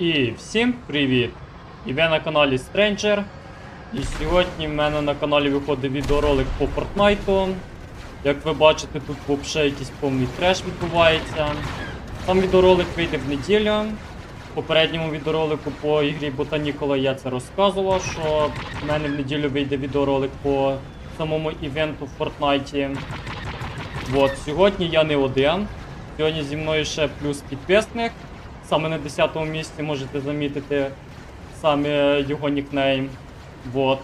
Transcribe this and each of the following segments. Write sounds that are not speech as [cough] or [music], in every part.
І всім привіт! І ви на каналі Stranger. І сьогодні в мене на каналі виходить відеоролик по Фортнайту. Як ви бачите, тут взагалі якийсь повний треш відбувається. Сам відеоролик вийде в неділю. В попередньому відеоролику по ігрі Ботанікола я це розказував, що в мене в неділю вийде відеоролик по самому івенту в Фортнайті. От, сьогодні я не один. Сьогодні зі мною ще плюс підписник. Саме на 10 му місці можете замітити саме його нікнейм. Вот.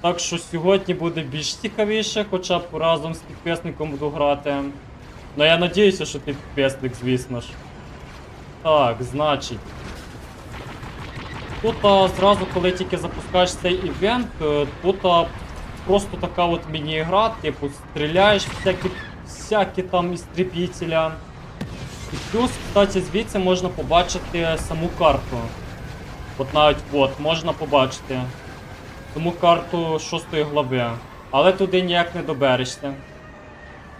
Так що сьогодні буде більш цікавіше, хоча б разом з підписником буду грати. Ну я надіюся, що ти підписник, звісно ж. Так, значить. Тут а, зразу, коли тільки запускаєш цей івент, е, тут а, просто така от міні-гра, типу, стріляєш всякі, всякі там істребітеля. І плюс, кстати, звідси можна побачити саму карту. От навіть от, можна побачити. Саму карту шостої глави. Але туди ніяк не доберешся.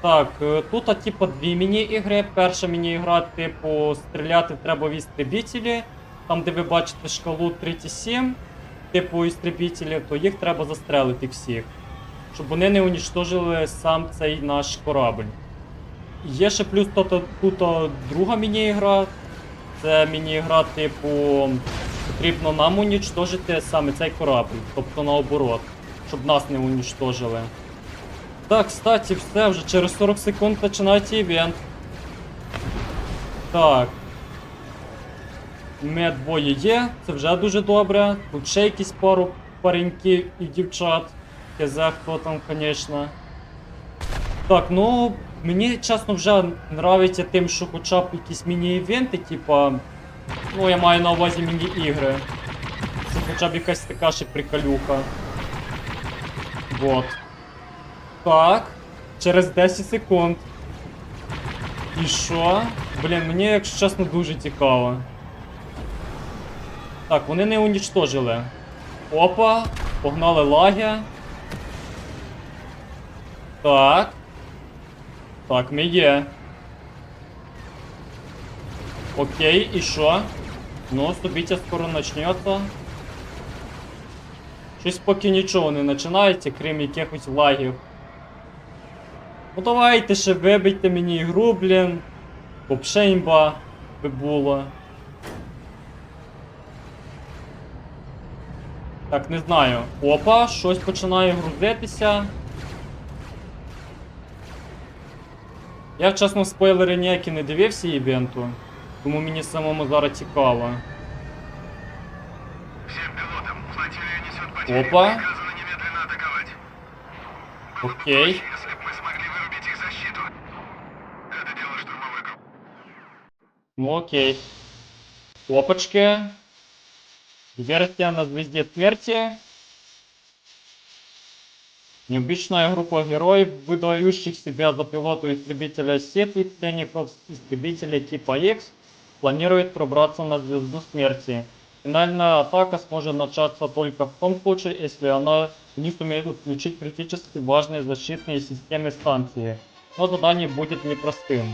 Так, е, тут, а, типу, дві міні-ігри. Перша міні-ігра, типу, стріляти треба в істребітелі. Там, де ви бачите шкалу 37, типу істребітелів, то їх треба застрелити всіх. Щоб вони не унічтожили сам цей наш корабль. Є ще плюс тут, тут друга міні-ігра. Це міні-ігра, типу, потрібно нам унічтожити саме цей корабль, тобто наоборот, щоб нас не унічтожили. Так, кстати, все, вже через 40 секунд починається івент. Так. Ми двоє є, це вже дуже добре. Тут ще якісь пару пареньків і дівчат. Хезе, хто там, звісно. Так, ну мені чесно вже нравиться тим, що хоча б якісь міні-івенти, типа. Ну, я маю на увазі міні-ігри. Це хоча б якась така ще приколюха. Вот. Так. Через 10 секунд. І що? Блін, мені, якщо чесно, дуже цікаво. Так, вони не унічтожили. Опа, погнали лаги. Так. Так, ми. Окей, і що? Ну, собіття скоро начнеться. Щось поки нічого не починається, крім якихось лагів. Ну давайте ще вибийте мені ігру, блін. Вообще би було. Так, не знаю. Опа, щось починає грузитися. Я, чесно, спойлери ніякі не дивився івенту, тому мені самому зараз цікаво. Всем пилотам, флотилия несет потери. Опа. Приказано немедленно атаковать. Было бы Окей. проще, если бы мы смогли вырубить их защиту. Это дело штурмовой группы. Ну окей. Опачки. Версия на звезде смерти. Необычная группа героев, выдающих себя за пилоту истребителя сети, пленников истребителя типа X, планирует пробраться на звезду смерти. Финальная атака сможет начаться только в том случае, если она не сумеет отключить критически важные защитные системы станции. Но задание будет непростым.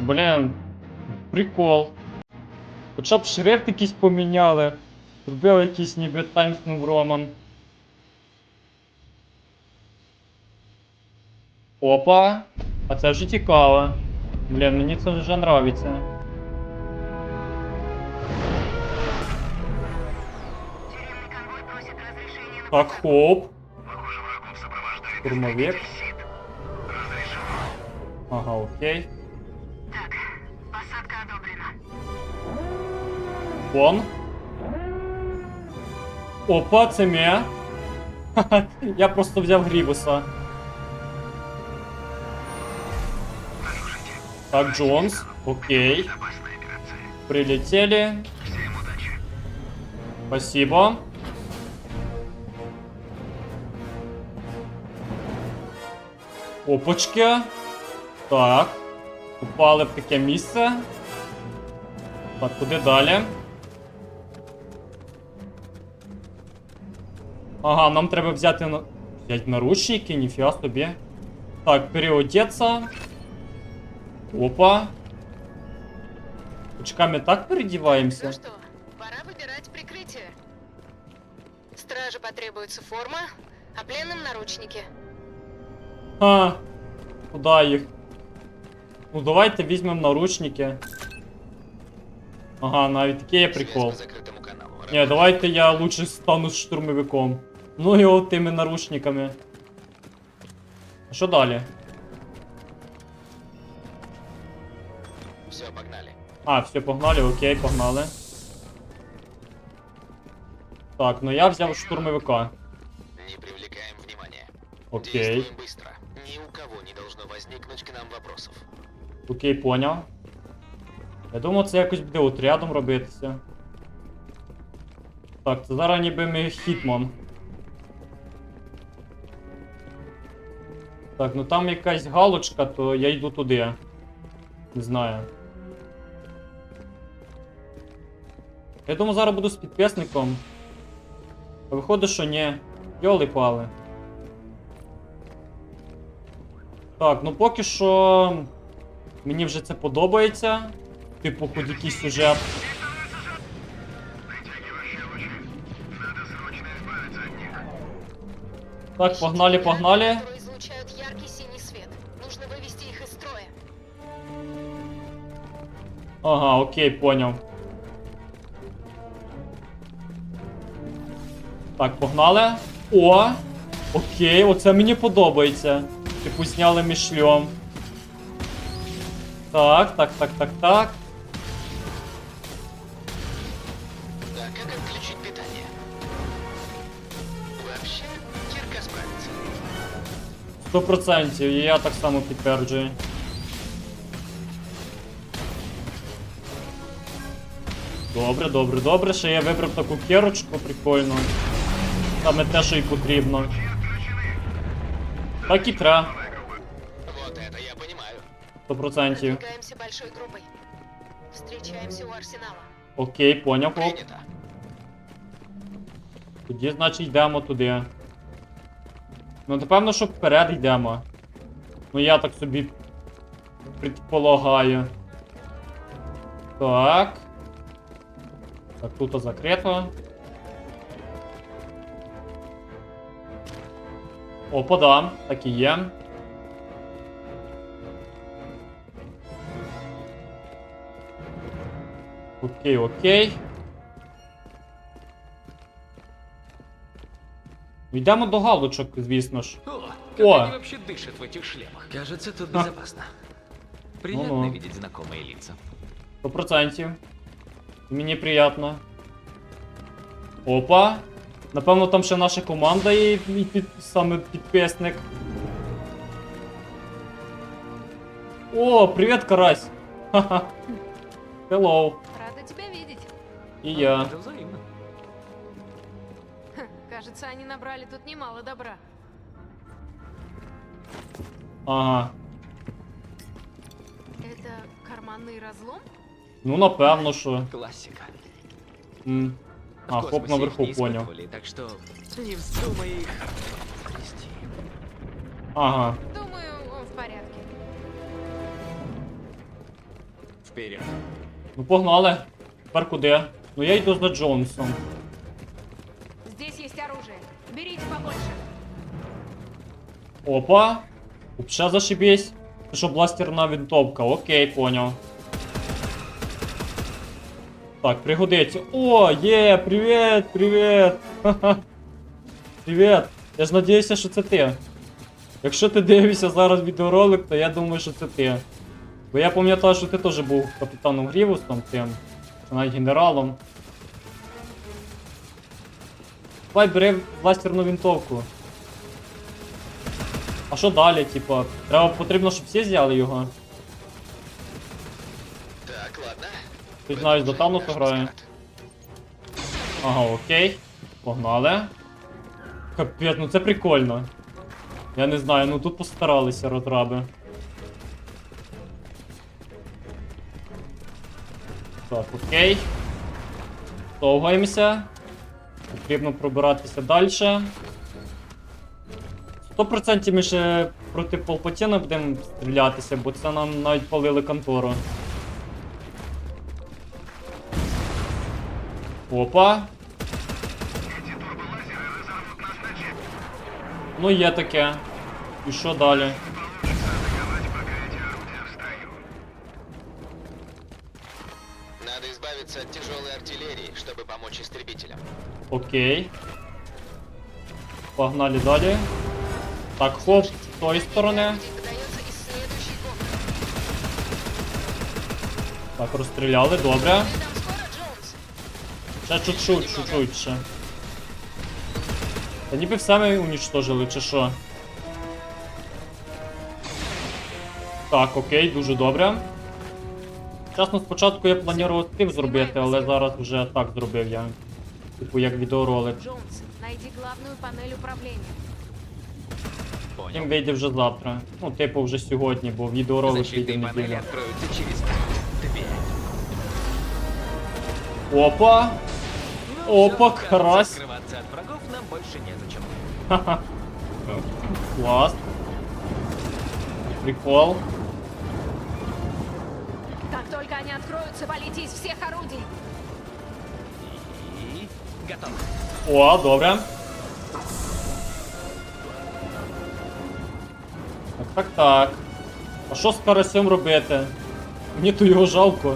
Блин, прикол. Хоча б шрифт якийсь поміняли. Зробили якийсь ніби Times New Roman. Опа! А це вже цікаво. Блін, мені це вже нравиться. Тюремный конвой просит разрешения на Так, хоп. Похоже, врагов сопровождает Штурмовик. истребитель Сид. Разрешено. Ага, окей. Так, посадка одобрена. Вон. Опа, це мє. Ха-ха, [laughs] Я просто взяв Грібуса. Так, Джонс. Окей. Прилетели. Спасибо. Опачки. Так. Попали в таке місце. Так, куди далі? Ага, нам треба взяти на... взяти наручники, ніфіга собі. Так, переодеться. Опа. Очками так переодеваемся? Ну что, пора выбирать прикрытие. Страже потребуется форма, а пленным наручники. А, куда их? Ну давайте візьмемо наручники. Ага, на таке я прикол. Не, давайте я лучше стану штурмовиком. Ну и і отими наручниками. А что далее? А, все, погнали, окей, погнали. Так, ну я взяв штурмовика. Не привлекаем внимания. Окей. Действуем быстро. Ни у кого не должно возникнуть к нам вопросов. Окей, поняв. Я думав, це якось буде отрядом робитися. Так, це зараз ніби ми хітман. Так, ну там якась галочка, то я йду туди. Не знаю. Я думаю, зараз буду з підписником. А виходить, що ні. Йоли пали. Так, ну поки що. Мені вже це подобається. Типу, хоч якийсь сюжет. Так, погнали, погнали. Которые излучают яркий Так, погнали. О! Окей, оце мені подобається. Типу зняли мішльом. Так, так, так, так, так. Да, как отключить питание? Вообще, Кирка справится. Сто процентів, і я так само підтверджую. Добре, добре, добре, що я вибрав таку керочку, прикольно. Саме те, що й потрібно. Так і треба, Вот это я понимаю. сто процентів. Продвигаемся большой группой. Встречаемся у арсенала. Окей, поняв, оп. Принято. Тоді, значить, йдемо туди. Ну, напевно, що вперед йдемо. Ну, я так собі предполагаю. Так. Так, тут закрито. Опа, да, так і є. Окей, окей. Йдемо до галочок, звісно ж. О, как О. они вообще дышат в этих шлемах? Кажется, тут А. безопасно. Приятно Ну-ну. видеть знакомые лица. Сто процентів. Мені приємно. Опа. Напевно, там ще наша команда і, і під, саме підписник. О, привіт, карась! Ха-ха. Hello. Рада тебя видеть. І я. Это взаимно. Кажется, они набрали тут немало добра. Ага. Это карманный разлом? Ну, напевно, що. Классика. М. В А, хоп наверху, понял. Так что не вздумай их нести. Ага. Думаю, он в порядке. Вперед. Ну погнали. Тепер куди? Ну я йду за Джонсом. Здесь есть оружие. Берите побольше. Опа. Вообще зашибись. Це що бластерна винтовка. Окей, понял. Так, пригодиться. О, є, привіт, привіт. Ха-ха. Привіт. Я ж надіюся, що це ти. Якщо ти дивишся зараз відеоролик, то я думаю, що це ти. Бо я пам'ятаю, що ти теж був капітаном Грівусом тим. Чи навіть генералом. Давай бери бластерну винтовку. А що далі, типа? Треба потрібно, щоб всі взяли його. Так, ладно. Этом до уже Тануса грає. Ага, окей. Погнали. Капець, ну це прикольно. Я не знаю, ну тут постаралися розраби. Так, окей. Довгаємося. Потрібно пробиратися далі. 100% ми ще проти Полпатіна будемо стрілятися, бо це нам навіть палили контору. Опа. Эти турболазеры разорвут Ну, є таке. І що далі? Получится атаковать, пока эти орудия в строю. Надо избавиться от тяжелой артиллерии, чтобы помочь истребителям. Окей. Погнали далі. Так, хоп, з тої сторони. Орудие подается из следующей комнаты. Так, розстріляли, добре. Ще чуть-чуть, чуть-чуть ще. Та ніби все ми унічтожили, чи що? Так, окей, дуже добре. Чесно, спочатку я планував тим зробити, але зараз вже так зробив я. Типу як відеоролик. Джонс, найди главную панель управления. Тим вийде вже завтра. Ну, типу, вже сьогодні, бо відеоролик вийде неділю. через. Опа! Опа, всё, кажется, карась. Скрываться от врагов нам больше незачем. Ха-ха. Класс. Прикол. Как только они откроются, валите из всех орудий. И готово. О, добре. Так, так, так. А що з карасем робити? Мені то його жалко.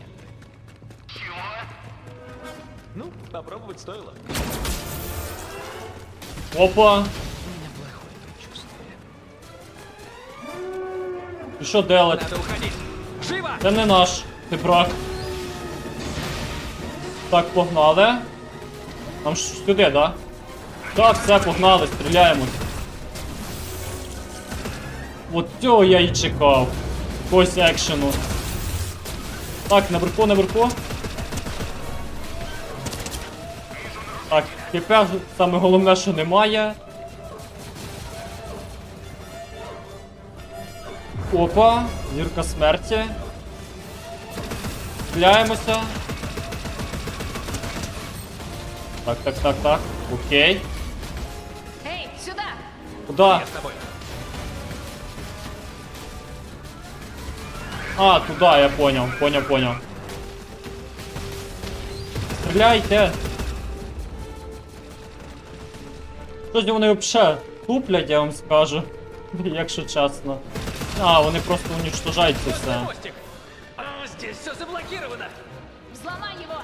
Чего? Ну, попробовать стоило. Опа. У меня плохое предчувствие. І що делать? Надо уходить. Живо! Це не наш. Ти брак. Так, погнали. Нам ж сюди, да? Так, все, погнали, стріляємо. От цього я і чекав. Якогось екшену. Так, наверху, наверху. Тепер саме головне, що немає. Опа, зірка смерті. Стріляємося. Так, так, так, так. Окей. Эй, сюда! Куда? Я с тобой. А, туда, я понял, понял, понял. Стріляйте. Щось вони взагалі туплять, я вам скажу. [laughs] Якщо чесно. А, вони просто уничтожають це все. Здесь все заблокировано. Взломай его!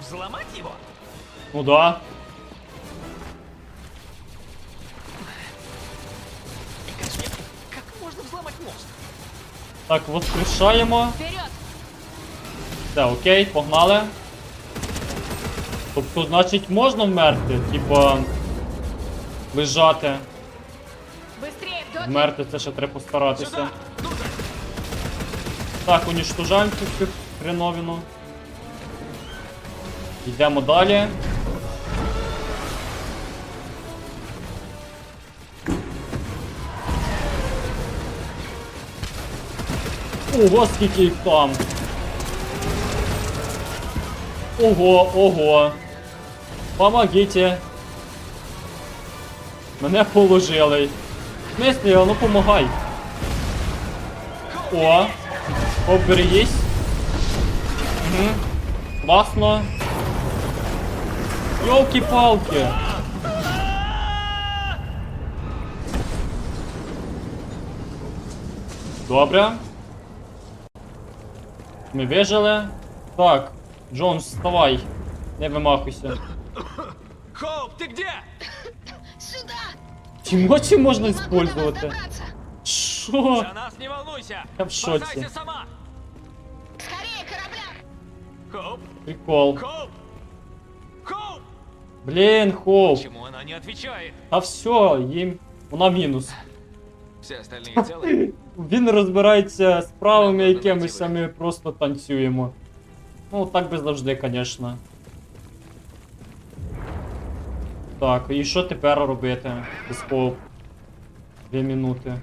Взломать его? Ну да. Как можно взломать мост? Так, воскрешаємо. Вперед! Все, окей, погнали. Тобто, значить, можна вмерти, типа. Лежати. Вмерти це ще треба постаратися. Так, уничтожаємо цю хреновину. Йдемо далі. Ого, скільки їх там. Ого, ого. Помогите. Мене положили. А ну помагай. О, оберегись. Угу. Класно. Йолки-палки. Добре. Ми вижили. Так, Джонс, вставай. Не вимахуйся. Хоуп, ты где? Сюда! Тімоті можна Не могу до вас использувати. добраться. Що? За нас не волнуйся. Я в шоці. Спасайся сама. Скорее, корабля! Хоуп, Прикол. Хоуп, Хоуп. Блін, хоп. Почему она не отвечает? А все, їм. Вона мінус. Все остальные целы? Він розбирається з правами якимись, а ми просто танцюємо. Ну, так би завжди, звісно. Так, і що тепер робити? Пісков. Дві минути.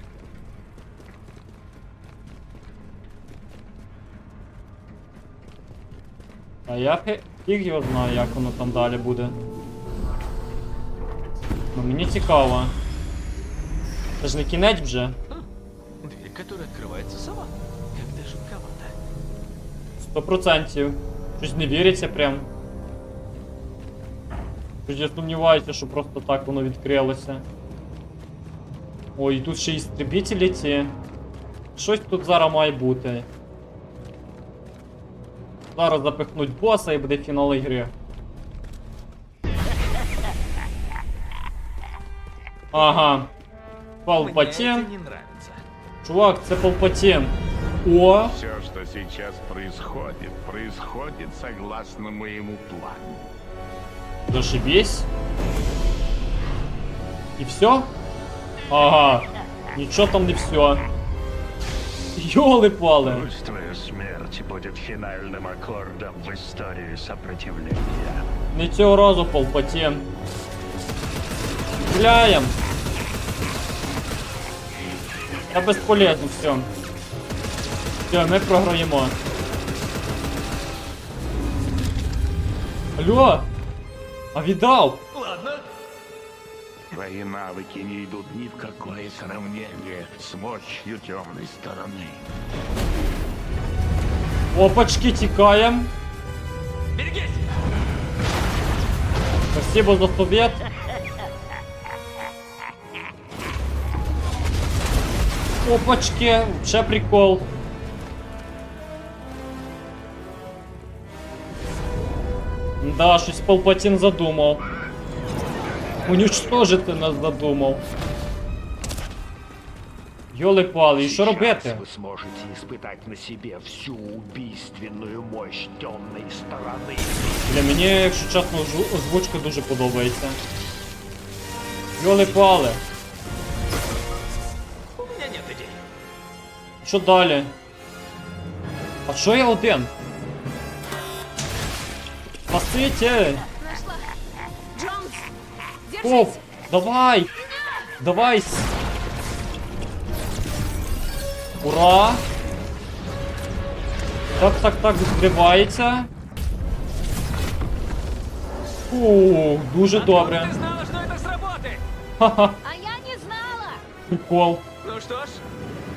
А я фі- фіг його знаю, як воно там далі буде. Ну мені цікаво. Це ж не кінець вже. Дверь, которая открывается сама. Как-то жутковато. Сто процентів. Щось не віриться прям. Щось я сумніваюся, що просто так воно відкрилося. Ой, тут ще і стрибітелі ці. Щось тут зараз має бути. Зараз запихнуть боса і буде фінал ігри. Ага. Палпатін. Чувак, це Палпатін. О! Все, что сейчас происходит, происходит согласно моему плану. Зашибись. И все? Ага. Ничего там не все. Ёлы-палы. Пусть твоя смерть будет финальным аккордом в истории сопротивления. Не цього разу Палпатін. Гуляем. Та безполезно все. Все, ми програємо. Алло! А віддав! Ладно. Твои навыки не идут ни в какое сравнение с мощью темной стороны. Опачки, тікаєм. Берегись! Спасибо за совет. Опачки, ще прикол. Да, щось Палпатін задумав. Уничтожити нас задумав. Йоли-пали, і що робити? Вы сможете испытать на себе всю убийственную мощь темной стороны. Для мені, якщо чесно, озву- озвучка дуже подобається. Йоли-пали. У меня нет идей. Що далі? А що я один? Спасите! Нашла. Джонс, держись. Оп! Давай! Давай! с- Ура! Так, так, так, відкривається. Фу, дуже добре. Ты знала, что это сработает! Ха-ха, А я не знала. прикол. Ну что ж,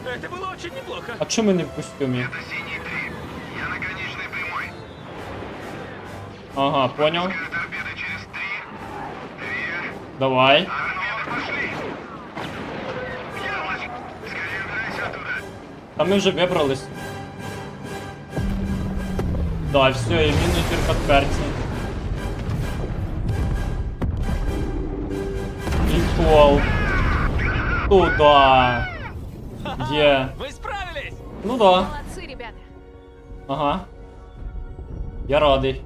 это было очень неплохо. А чому ми не в костюмі? Ага, понял. Торпеды через три, две, Давай. торпеды пошли. Яблочко! Скорее убирайся оттуда. Та ми вже вибрались. Да, все, і мінус тільки перці. Прикол. Туда. Є. Вы справились! Ну да. Молодцы, ребята. Ага. Я радий.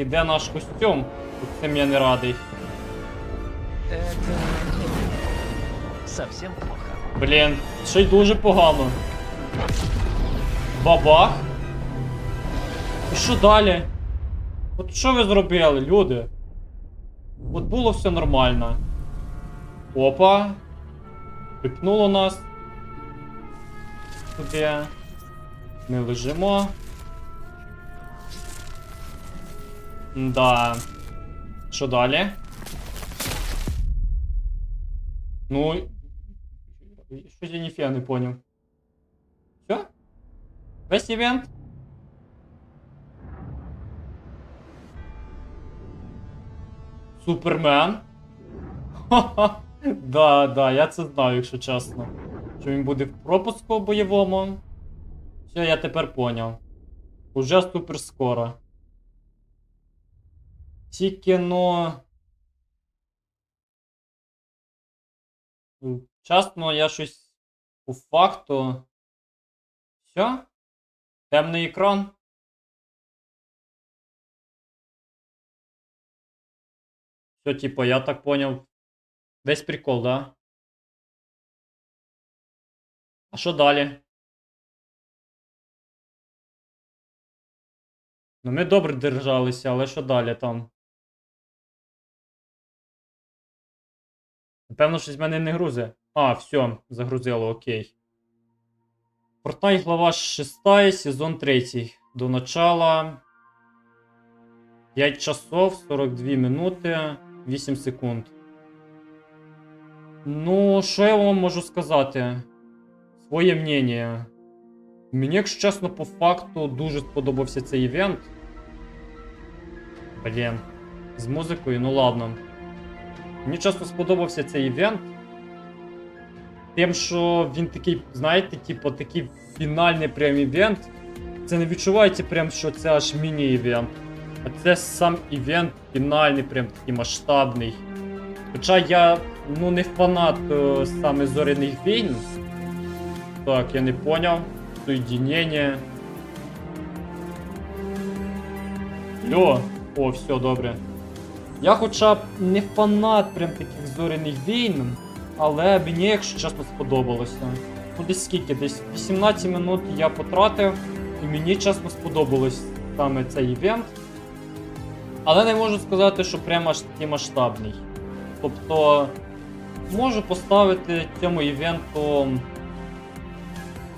І де наш костюм? Тут цим я не радий. Это совсем плохо. Блін, ще й дуже погано. Бабах. І що далі? От що ви зробили, люди? От було все нормально. Опа. Припнуло нас. Туди. Ми лежимо. Да. Що далі? Ну. Щось я ніфіга не поняв. Все? Весь івент? Супермен? Ха-ха. Да, да, я це знаю, якщо чесно. Що він буде в пропуску бойовому. Все, я тепер поняв. Уже супер скоро. Тільки но. Чесно, я щось по факту. Все? Темний екран. Все, типа, я так поняв. Весь прикол, да? А що далі? Ну, ми добре держалися, але що далі там? Напевно, щось в мене не грузе. А, все, загрузило, окей. Fortnite глава 6, сезон 3. До начала 5 часов 42 минути 8 секунд. Ну, що я вам можу сказати? Своє мнення. Мені, якщо чесно, по факту дуже сподобався цей івент. Блін. З музикою, ну ладно. Мені чесно сподобався цей івент. Тим, що він такий, знаєте, типу, такий фінальний прям івент. Це не відчувається прям, що це аж міні-івент. А це сам івент фінальний, прям такий масштабний. Хоча я ну не фанат е, саме зоряних війн. Так, я не поняв. Соединення. Льо. О, все добре. Я хоча б не фанат прям таких зоряних війн, але мені, якщо чесно, сподобалося. Ну десь скільки? Десь 18 минут я потратив, і мені чесно сподобалось саме цей івент. Але не можу сказати, що прямо аж такий масштабний. Тобто, можу поставити цьому івенту.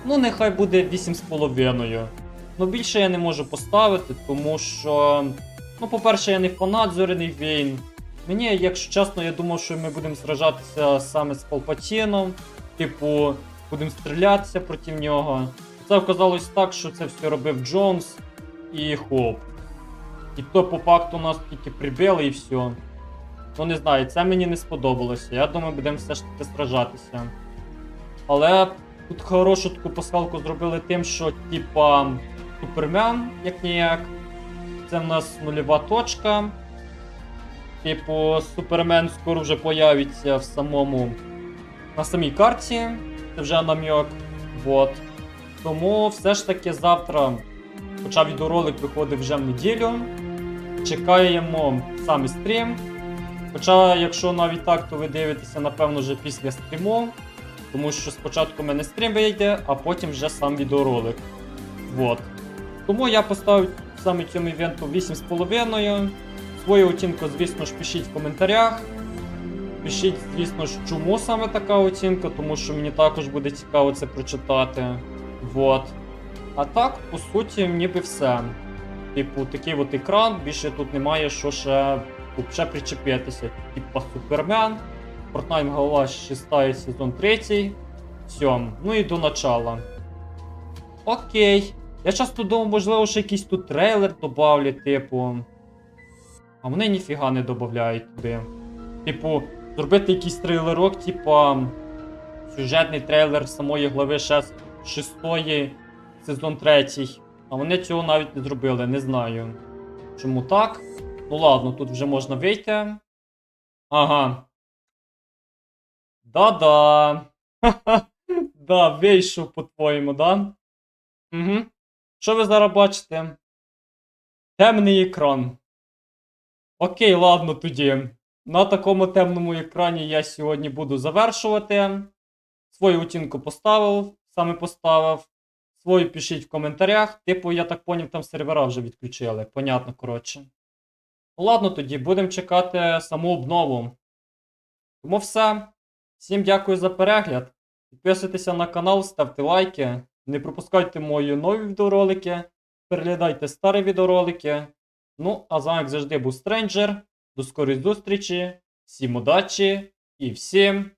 Ну, нехай буде 8,5. Ну, більше я не можу поставити, тому що. Ну, по-перше, я не фанат зоряних війн. Мені, якщо чесно, я думав, що ми будемо сражатися саме з Палпатіном. Типу, будемо стрілятися проти нього. Це оказалось так, що це все робив Джонс і Хоп. І то по факту нас тільки прибили і все. Ну не знаю, це мені не сподобалося. Я думаю, будемо все ж таки сражатися. Але тут хорошу таку пасхалку зробили тим, що типа Супермен, як ніяк. Це в нас нульова точка. Типу, Супермен скоро вже появиться в самому. На самій карті. Це вже намьок. Вот. Тому все ж таки завтра, хоча відеоролик виходить вже в неділю. Чекаємо саме стрім. Хоча, якщо навіть так, то ви дивитеся, напевно, вже після стріму. Тому що спочатку в мене стрім вийде, а потім вже сам відеоролик. Вот. Тому я поставив саме цьому івенту 8,5. Свою оцінку, звісно ж, пишіть в коментарях. Пишіть, звісно ж, чому саме така оцінка, тому що мені також буде цікаво це прочитати. Вот. А так, по суті, ніби все. Типу, такий от екран, більше тут немає що ще, ще причепитися. Типа Супермен, Fortnite голова 6 сезон 3. Все, ну і до начала. Окей. Я часто думав, можливо, ще якийсь тут трейлер добавлять, типу. А вони ніфіга не додають туди. Типу, зробити якийсь трейлерок, типа. Сюжетний трейлер самої глави 6 сезон 3. А вони цього навіть не зробили, не знаю. Чому так? Ну ладно, тут вже можна вийти. Ага. Да-да. [laughs] Ха-ха. Да, вийшов по-твоєму, да? Угу. Що ви зараз бачите? Темний екран. Окей, ладно тоді. На такому темному екрані я сьогодні буду завершувати. Свою оцінку поставив, саме поставив. Свою пишіть в коментарях. Типу, я так поняв, там сервера вже відключили. Понятно, коротше. Ладно тоді, будемо чекати саму обнову. Тому все. Всім дякую за перегляд. Підписуйтеся на канал, ставте лайки. Не пропускайте мої нові відеоролики. Переглядайте старі відеоролики. Ну, а з вами, як завжди, був Стренджер. До скорої зустрічі. Всім удачі і всім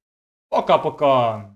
пока-пока!